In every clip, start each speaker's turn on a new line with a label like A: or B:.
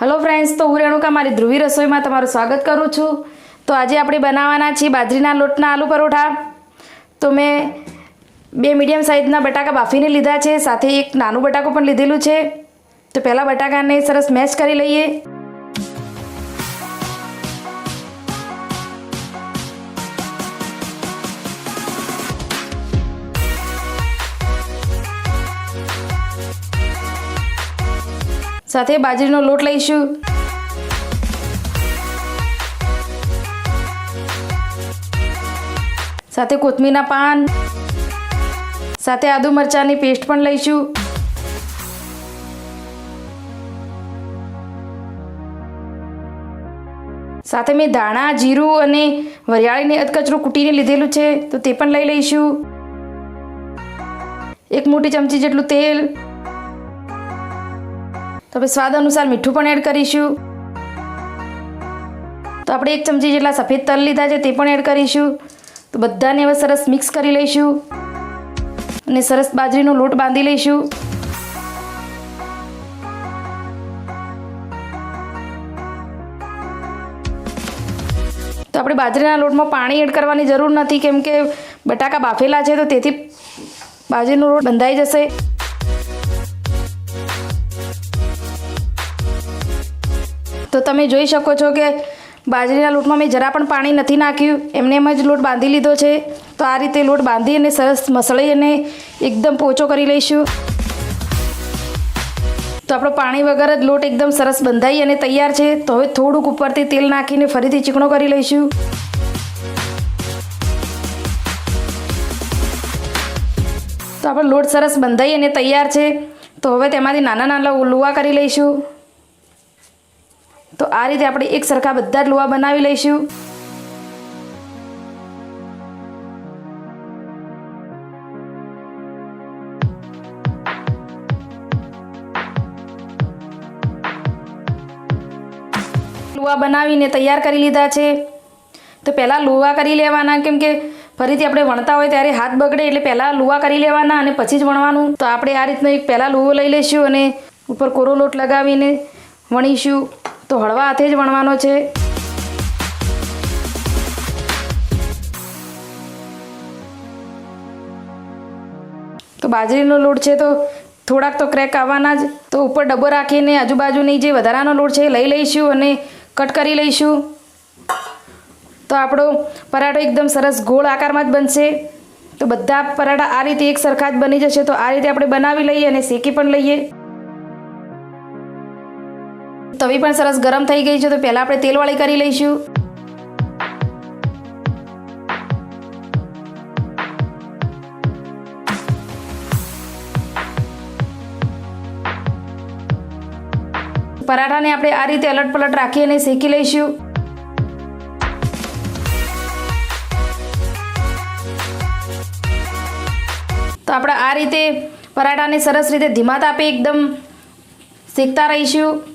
A: Hello friends તો હું રેણુકા, મારી ધ્રુવી રસોઈમાં તમારું સ્વાગત કરું છું. તો આજે આપણે બનાવવાના છીએ બાજરીના લોટના આલુ પરોઠા. તો મેં બે મીડિયમ સાઇઝના બટાકા બાફીને લીધા છે, સાથે એક નાનું બટાકું પણ લીધેલું છે. તો પહેલાં બટાકાને સરસ મેશ કરી લઈએ. સાથે બાજરીનો લોટ લઈશું. સાથે કોથમીરના પાન. સાથે આદુ મરચાંની પેસ્ટ પણ લઈશું. સાથે મેં ધાણા, જીરું અને વરિયાળીને અધકચરું કૂટીને લીધેલું છે, તો તે પણ લઈ લઈશું. એક મોટી ચમચી જેટલું તેલ. તો આપણે સ્વાદ અનુસાર મીઠું પણ એડ કરીશું. તો આપણે એક ચમચી જેટલા સફેદ તલ લીધા છે તે પણ એડ કરીશું. તો બધાને હવે સરસ મિક્સ કરી લઈશું. અને સરસ બાજરીનો લોટ બાંધી લઈશું. તો આપણે બાજરીના લોટમાં પાણી એડ કરવાની જરૂર નથી કેમ કે બટાકા બાફેલા છે તો તેથી બાજરીનો લોટ બંધાઈ જશે. તો તમે જોઈ શકો છો કે બાજરીના લોટમાં મેં જરા પણ પાણી નથી નાખ્યું. એમને એમ જ લોટ બાંધી લીધો છે. તો આ રીતે લોટ બાંધી અને સરસ મસળી અને એકદમ પોચો કરી લઈશું. તો આપણો પાણી વગર જ લોટ એકદમ સરસ બંધાઈ અને તૈયાર છે. તો હવે થોડુંક ઉપરથી તેલ નાખીને ફરીથી ચીકણો કરી લઈશું. તો આપણો લોટ સરસ બંધાઈ અને તૈયાર છે. તો હવે તેમાંથી નાના નાના લુવા કરી લઈશું. તો આ રીતે આપણે એક સરખા બધા જ લુવા બનાવી લઈશું. લુવા બનાવીને તૈયાર કરી લીધા છે. તો પહેલાં લુવા કરી લેવાના, કેમ કે ફરીથી આપણે વણતા હોય ત્યારે હાથ બગડે એટલે પહેલાં લુવા કરી લેવાના અને પછી જ વણવાનું. તો આપણે આ રીતનો એક પહેલાં લુવો લઈ લઈશું અને ઉપર કોરો લોટ લગાવીને વણીશું. તો હળવા હાથે જ વણવાનો છે. તો બાજરીનો લોટ છે તો થોડાક તો ક્રેક આવવાના જ. તો ઉપર ડબ્બો રાખીને આજુબાજુની જે વધારાનો લોટ છે લઈ લઈશું અને કટ કરી લઈશું. તો આપણો પરાઠો એકદમ સરસ ગોળ આકારમાં જ બનશે. તો બધા પરાઠા આ રીતે એક સરખા જ બની જશે. તો આ રીતે આપણે બનાવી લઈએ અને શેકી પણ લઈએ. તવી પણ સરસ ગરમ થઈ ગઈ છે, તો પહેલાં આપણે તેલવાળી કરી લઈશું. પરાઠાને આપણે આ રીતે અલટ પલટ રાખી અને શેકી લઈશું. તો આપણે આ રીતે પરાઠાને સરસ રીતે ધીમા તાપે એકદમ શેકતા રહીશું.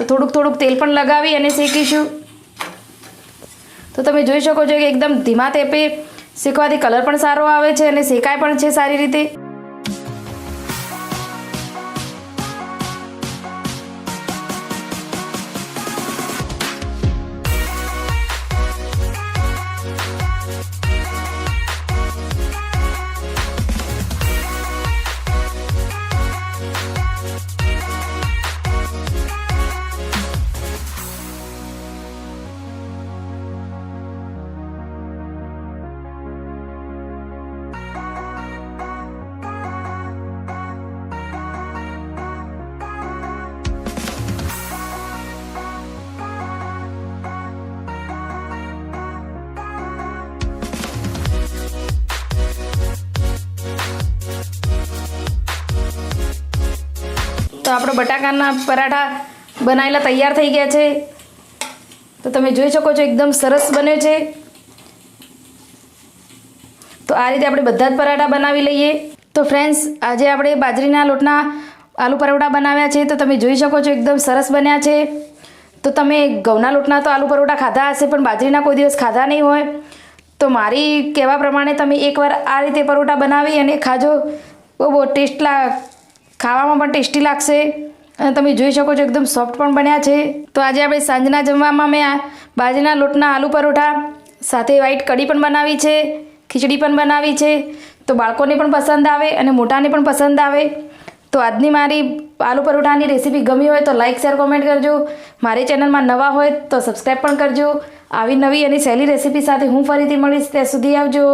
A: તો થોડુંક થોડુંક તેલ પણ લગાવી અને શેકીશું તો તમે જોઈ શકો છો કે એકદમ ધીમા તેપે શેકવાથી કલર પણ સારો આવે છે અને શેકાય પણ છે સારી રીતે. તો આપણા બટાકાના પરાઠા બનાવેલા તૈયાર થઈ ગયા છે. તો તમે જોઈ શકો છો, એકદમ સરસ બન્યો છે. તો આ રીતે આપણે બધા જ પરાઠા બનાવી લઈએ. તો ફ્રેન્ડ્સ આજે આપણે બાજરીના લોટના આલુ પરોઠા બનાવ્યા છે. તો તમે જોઈ શકો છો, એકદમ સરસ બન્યા છે. તો તમે ઘઉંના લોટના તો આલુ પરોઠા ખાધા હશે, પણ બાજરીના કોઈ દિવસ ખાધા નહીં હોય. તો મારી કહેવા પ્રમાણે તમે એકવાર આ રીતે પરોઠા બનાવી અને ખાજો. બહુ બહુ ટેસ્ટ લા ખાવામાં પણ ટેસ્ટી લાગશે. અને તમે જોઈ શકો છો એકદમ સોફ્ટ પણ બન્યા છે. તો આજે આપણે સાંજના જમવામાં મેં આ બાજરીના લોટના આલુ પરોઠા, સાથે વ્હાઈટ કઢી પણ બનાવી છે, ખીચડી પણ બનાવી છે. તો બાળકોને પણ પસંદ આવે અને મોટાને પણ પસંદ આવે. તો આજની મારી આલુ પરોઠાની રેસીપી ગમી હોય તો લાઇક શેર, કોમેન્ટ કરજો. મારી ચેનલમાં નવા હોય તો સબસ્ક્રાઈબ પણ કરજો. આવી નવી અને સહેલી રેસીપી સાથે હું ફરીથી મળીશ. ત્યાં સુધી આવજો.